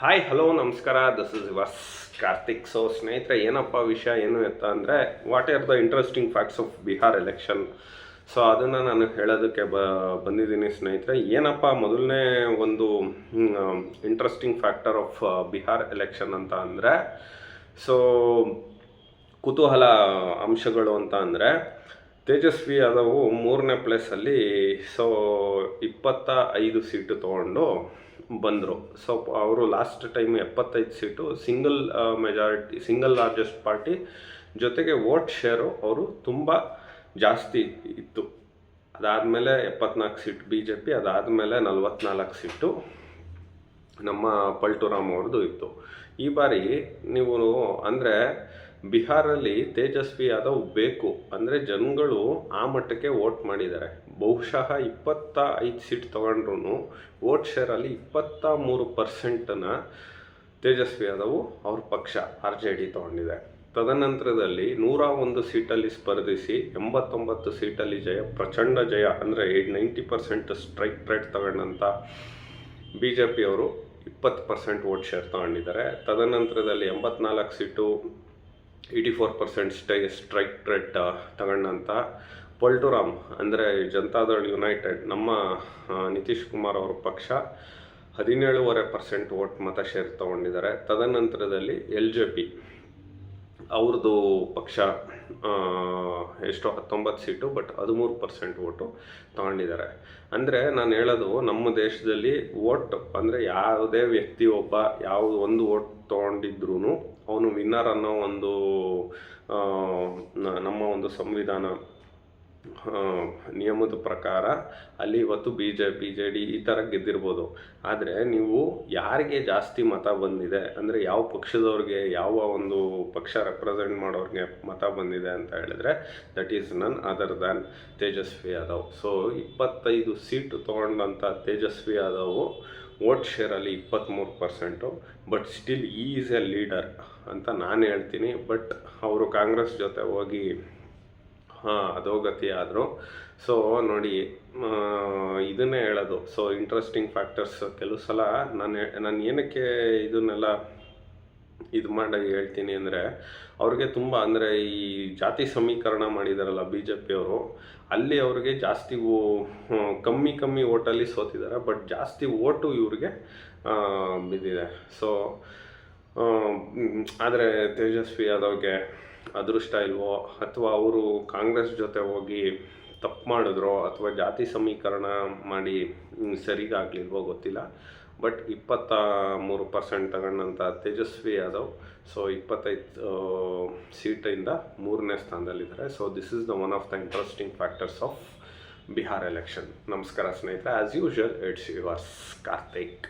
Hi hello ನಮಸ್ಕಾರ. This is was Karthik so ಸ್ನೇಹಿತರೆ, ಏನಪ್ಪ ವಿಷಯ, ಏನು ಎತ್ತ ಅಂದರೆ what are the interesting facts of Bihar election so ಅದನ್ನು ನಾನು ಹೇಳೋದಕ್ಕೆ ಬ, ಬಂದಿದ್ದೀನಿ ಸ್ನೇಹಿತರೆ. ಏನಪ್ಪ, ಮೊದಲನೇ ಒಂದು interesting factor of Bihar election ಅಂತ ಅಂದರೆ ಸೊ ಕುತೂಹಲ ಅಂಶಗಳು ಅಂತ ಅಂದರೆ, ತೇಜಸ್ವಿ ಯಾದವ್ ಮೂರನೇ ಪ್ಲೇಸಲ್ಲಿ ಸೊ ಇಪ್ಪತ್ತ ಐದು ಸೀಟು ತೊಗೊಂಡು ಬಂದರು. ಸೊ ಅವರು ಲಾಸ್ಟ್ ಟೈಮ್ ಎಪ್ಪತ್ತೈದು seat single majority single largest party ಜೊತೆಗೆ ವೋಟ್ ಶೇರು ಅವರು ತುಂಬ ಜಾಸ್ತಿ ಇತ್ತು. ಅದಾದಮೇಲೆ ಎಪ್ಪತ್ನಾಲ್ಕು ಸೀಟ್ ಬಿ ಜೆ ಪಿ ಅದಾದಮೇಲೆ ನಲ್ವತ್ನಾಲ್ಕು ಸೀಟು ನಮ್ಮ ಪಲ್ಟುರಾಮ್ ಅವ್ರದ್ದು ಇತ್ತು. ಈ ಬಾರಿ ನೀವು ಅಂದರೆ ಬಿಹಾರಲ್ಲಿ ತೇಜಸ್ವಿ ಯಾದವ್ ಬೇಕು. ಅಂದರೆ ಜನಗಳು ಆ ಮಟ್ಟಕ್ಕೆ ವೋಟ್ ಮಾಡಿದ್ದಾರೆ. ಬಹುಶಃ ಇಪ್ಪತ್ತ ಐದು ಸೀಟ್ ತೊಗೊಂಡ್ರು ವೋಟ್ ಶೇರಲ್ಲಿ ಇಪ್ಪತ್ತ ಮೂರು ಪರ್ಸೆಂಟನ್ನು ತೇಜಸ್ವಿ ಯಾದವ್ ಅವ್ರ ಪಕ್ಷ ಆರ್ ಜೆ ಡಿ ತೊಗೊಂಡಿದೆ. ತದನಂತರದಲ್ಲಿ ನೂರ ಒಂದು ಸೀಟಲ್ಲಿ ಸ್ಪರ್ಧಿಸಿ ಎಂಬತ್ತೊಂಬತ್ತು ಸೀಟಲ್ಲಿ ಜಯ, ಪ್ರಚಂಡ ಜಯ ಅಂದರೆ ನೈಂಟಿ ಪರ್ಸೆಂಟ್ ಸ್ಟ್ರೈಕ್ ರೇಟ್ ತಗೊಂಡಂಥ ಬಿ ಜೆ ಪಿಯವರು ಇಪ್ಪತ್ತು ಪರ್ಸೆಂಟ್ ವೋಟ್ ಶೇರ್ ತಗೊಂಡಿದ್ದಾರೆ. ತದನಂತರದಲ್ಲಿ ಎಂಬತ್ನಾಲ್ಕು ಸೀಟು, ಏಯ್ಟಿ ಫೋರ್ ಪರ್ಸೆಂಟ್ ಸ್ಟೈ ಸ್ಟ್ರೈಕ್ ರೇಟ್ ತಗೊಂಡಂಥ ಪಲ್ಟುರಾಮ್, ಅಂದರೆ ಜನತಾದಳ್ ಯುನೈಟೆಡ್, ನಮ್ಮ ನಿತೀಶ್ ಕುಮಾರ್ ಅವರ ಪಕ್ಷ ಹದಿನೇಳುವರೆ ಪರ್ಸೆಂಟ್ ವೋಟ್ ಮತ ಶೇರ್ ತಗೊಂಡಿದ್ದಾರೆ. ತದನಂತರದಲ್ಲಿ ಎಲ್ ಜೆ ಪಿ ಅವ್ರದ್ದು ಪಕ್ಷ ಎಷ್ಟು ಹತ್ತೊಂಬತ್ತು ಸೀಟು, ಬಟ್ ಹದಿಮೂರು ಪರ್ಸೆಂಟ್ ವೋಟು ತಗೊಂಡಿದ್ದಾರೆ. ಅಂದರೆ ನಾನು ಹೇಳೋದು, ನಮ್ಮ ದೇಶದಲ್ಲಿ ವೋಟ್ ಅಂದರೆ ಯಾವುದೇ ವ್ಯಕ್ತಿ ಒಬ್ಬ ಯಾವ ಒಂದು ವೋಟ್ ತೊಗೊಂಡಿದ್ರೂ ಅವನು ವಿನ್ನರ್ ಅನ್ನೋ ಒಂದು ನಮ್ಮ ಒಂದು ಸಂವಿಧಾನ ನಿಯಮದ ಪ್ರಕಾರ ಅಲ್ಲಿ ಇವತ್ತು B J P J D ಈ ಥರ ಗೆದ್ದಿರ್ಬೋದು. ಆದರೆ ನೀವು ಯಾರಿಗೆ ಜಾಸ್ತಿ ಮತ ಬಂದಿದೆ? ಅಂದರೆ ಯಾವ ಪಕ್ಷದವ್ರಿಗೆ, ಯಾವ ಒಂದು ಪಕ್ಷ ರೆಪ್ರೆಸೆಂಟ್ ಮಾಡೋರಿಗೆ ಮತ ಬಂದಿದೆ ಅಂತ ಹೇಳಿದ್ರೆ that is none other than Tejashwi Yadav. So ಇಪ್ಪತ್ತೈದು ಸೀಟು ತೊಗೊಂಡಂಥ ತೇಜಸ್ವಿ ಯಾದವ್ ವೋಟ್ ಶೇರಲ್ಲಿ ಇಪ್ಪತ್ತ್ಮೂರು percent but still is a leader ಅಂತ ನಾನು ಹೇಳ್ತೀನಿ. ಬಟ್ ಅವರು ಕಾಂಗ್ರೆಸ್ ಜೊತೆ ಹೋಗಿ ಹಾಂ ಅಧೋಗತಿ ಆದರು. ಸೊ ನೋಡಿ ಇದನ್ನೇ ಹೇಳೋದು. ಸೊ ಇಂಟ್ರೆಸ್ಟಿಂಗ್ ಫ್ಯಾಕ್ಟರ್ಸ್ ಕೆಲವು ಸಲ ನಾನು ನಾನು ಏನಕ್ಕೆ ಇದನ್ನೆಲ್ಲ ಇದು ಮಾಡಿ ಹೇಳ್ತೀನಿ ಅಂದರೆ, ಅವ್ರಿಗೆ ತುಂಬ ಅಂದರೆ ಈ ಜಾತಿ ಸಮೀಕರಣ ಮಾಡಿದಾರಲ್ಲ ಬಿ ಜೆ ಪಿಯವರು ಅಲ್ಲಿ ಅವ್ರಿಗೆ ಜಾಸ್ತಿ ಕಮ್ಮಿ ಕಮ್ಮಿ ಓಟಲ್ಲಿ ಸೋತಿದ್ದಾರೆ ಬಟ್ ಜಾಸ್ತಿ ಓಟು ಇವ್ರಿಗೆ ಬಿದ್ದಿದೆ ಸೊ ಆದರೆ ತೇಜಸ್ವಿ ಯಾದವ್ಗೆ ಅದೃಷ್ಟ ಇಲ್ವೋ ಅಥವಾ ಅವರು ಕಾಂಗ್ರೆಸ್ ಜೊತೆ ಹೋಗಿ ತಪ್ಪು ಮಾಡಿದ್ರೋ ಅಥವಾ ಜಾತಿ ಸಮೀಕರಣ ಮಾಡಿ ಸರಿಗಾಗಲಿಲ್ವೋ ಗೊತ್ತಿಲ್ಲ. ಬಟ್ ಇಪ್ಪತ್ತ ಮೂರು ಪರ್ಸೆಂಟ್ ತಗೊಂಡಂಥ ತೇಜಸ್ವಿ ಯಾದವ್, ಸೊ ಇಪ್ಪತ್ತೈದು ಸೀಟಿಂದ ಮೂರನೇ ಸ್ಥಾನದಲ್ಲಿದ್ದಾರೆ. So this is the one of the interesting factors of Bihar election ನಮಸ್ಕಾರ ಸ್ನೇಹಿತರೆ as usual it's yours Karthik